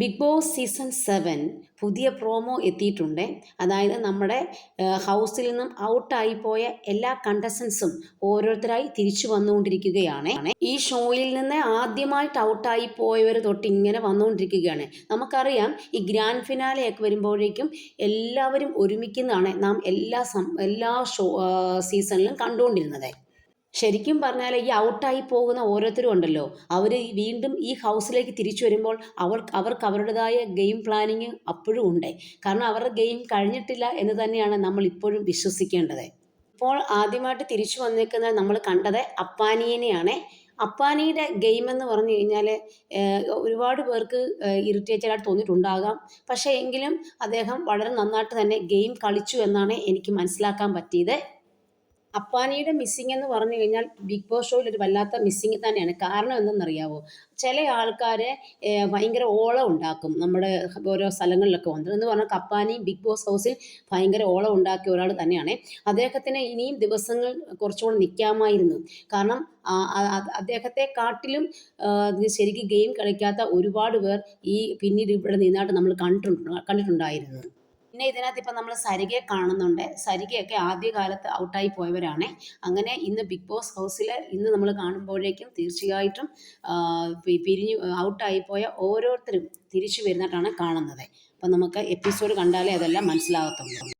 Big Boss season seven പുതിയ promo എത്തിയിട്ടുണ്ട്. അതായത് നമ്മുടെ ഹൗസിൽ നിന്നും ഔട്ടായി പോയ എല്ലാ കണ്ടസ്റ്റൻസും ഓരോരുത്തരായി തിരിച്ചു വന്നുകൊണ്ടിരിക്കുകയാണ്. ഈ ഷോയിൽ നിന്ന് ആദ്യമായിട്ട് ഔട്ടായി പോയവർ തൊട്ട് ഇങ്ങനെ വന്നുകൊണ്ടിരിക്കുകയാണ്. നമുക്കറിയാം ഈ ഗ്രാൻഡ് ഫിനാലയൊക്കെ വരുമ്പോഴേക്കും എല്ലാവരും ഒരുമിക്കുന്നതാണ് നാം എല്ലാ എല്ലാ ഷോ സീസണിലും കണ്ടുകൊണ്ടിരുന്നത്. ശരിക്കും പറഞ്ഞാൽ ഈ ഔട്ടായി പോകുന്ന ഓരോരുത്തരും ഉണ്ടല്ലോ. അവർ വീണ്ടും ഈ ഹൗസിലേക്ക് തിരിച്ചു വരുമ്പോൾ അവർ അവർക്ക് അവരുടേതായ ഗെയിം പ്ലാനിങ് അപ്പോഴും ഉണ്ട്. കാരണം അവരുടെ ഗെയിം കഴിഞ്ഞിട്ടില്ല എന്ന് തന്നെയാണ് നമ്മൾ ഇപ്പോഴും വിശ്വസിക്കേണ്ടത്. ഇപ്പോൾ ആദ്യമായിട്ട് തിരിച്ചു വന്നിരിക്കുന്നത് നമ്മൾ കണ്ടത് അപ്പാനിയനെയാണ്. അപ്പാനിയുടെ ഗെയിം എന്ന് പറഞ്ഞു കഴിഞ്ഞാൽ ഒരുപാട് പേർക്ക് ഇറിറ്റേറ്റഡായിട്ട് തോന്നിയിട്ടുണ്ടാകാം. പക്ഷേ എങ്കിലും അദ്ദേഹം വളരെ നന്നായിട്ട് തന്നെ ഗെയിം കളിച്ചു എന്നാണ് എനിക്ക് മനസ്സിലാക്കാൻ പറ്റിയത്. അപ്പാനിയുടെ മിസ്സിങ് എന്ന് പറഞ്ഞു കഴിഞ്ഞാൽ ബിഗ് ബോസ് ഷോയിൽ ഒരു വല്ലാത്ത മിസ്സിങ് തന്നെയാണ്. കാരണം എന്തെന്നറിയാവോ? ചില ആൾക്കാരെ ഭയങ്കര ഓളം ഉണ്ടാക്കും നമ്മുടെ ഓരോ സ്ഥലങ്ങളിലൊക്കെ വന്നത് എന്ന് പറഞ്ഞാൽ കപ്പാനി ബിഗ് ബോസ് ഹൗസിൽ ഭയങ്കര ഓളം ഉണ്ടാക്കിയ ഒരാൾ തന്നെയാണ്. അദ്ദേഹത്തിന് ഇനിയും ദിവസങ്ങൾ കുറച്ചുകൂടെ നിൽക്കാമായിരുന്നു കാരണം അദ്ദേഹത്തെ കാട്ടിലും ശരിക്കും ഗെയിം കളിക്കാത്ത ഒരുപാട് പേർ ഈ പിന്നീട് ഇവിടെ നിന്നായിട്ട് നമ്മൾ കണ്ടിട്ടുണ്ട് കണ്ടിട്ടുണ്ടായിരുന്നു. പിന്നെ ഇതിനകത്ത് ഇപ്പം നമ്മൾ സരികയെ കാണുന്നുണ്ട്. സരികയൊക്കെ ആദ്യകാലത്ത് ഔട്ടായി പോയവരാണ്. അങ്ങനെ ഇന്ന് ബിഗ് ബോസ് ഹൗസിൽ ഇന്ന് നമ്മൾ കാണുമ്പോഴേക്കും തീർച്ചയായിട്ടും പിരിഞ്ഞു ഔട്ടായി പോയ ഓരോരുത്തരും തിരിച്ചു വരുന്നിട്ടാണ് കാണുന്നത്. അപ്പം നമുക്ക് എപ്പിസോഡ് കണ്ടാലേ അതെല്ലാം മനസ്സിലാകത്തുള്ളൂ.